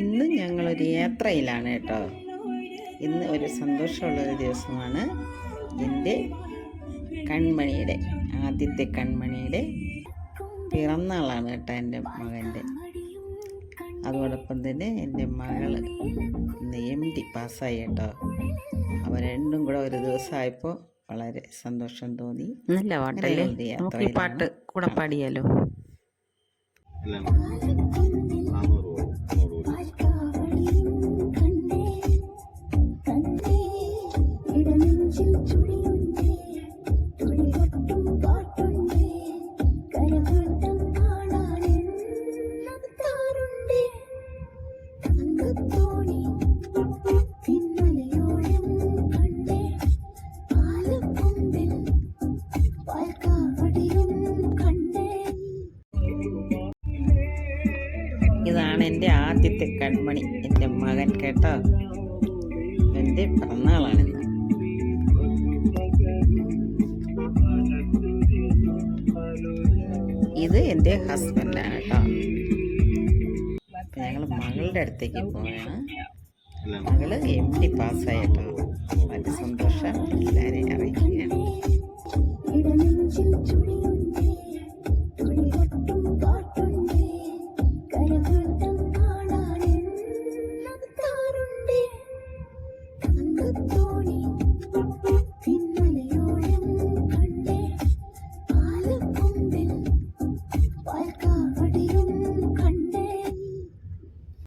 ഇന്ന് ഞങ്ങളൊരു യാത്രയിലാണ് കേട്ടോ. ഇന്ന് ഒരു സന്തോഷമുള്ള ഒരു ദിവസമാണ്. എന്റെ കൺമണിയുടെ ആദ്യത്തെ കൺമണിയുടെ പിറന്നാളാണ് കേട്ടോ എന്റെ മകന്റെ. അതോടൊപ്പം തന്നെ എന്റെ മകൾ ഇന്ന് എം ഡി പാസ്സായി കേട്ടോ. അവ രണ്ടും കൂടെ ഒരു ദിവസമായപ്പോൾ വളരെ സന്തോഷം തോന്നി. നല്ല പാട്ടല്ലേ. പാട്ട് കൂടെ പാടിയാലോ? ഇതാണ് എന്റെ ആദ്യത്തെ കൺമണി എന്റെ മകൻ കേട്ടോ. എന്റെ പിറന്നാളാണിന്ന് ഇത് എന്റെ ഹസ്ബൻഡാണ് കേട്ടോ. ഞങ്ങൾ മകളുടെ അടുത്തേക്ക് പോവാണ്. മകൾ എം ഡി പാസ്സായിട്ടോ അതിന്റെ സന്തോഷം എല്ലാവരെയും അറിയിക്കുകയാണ്.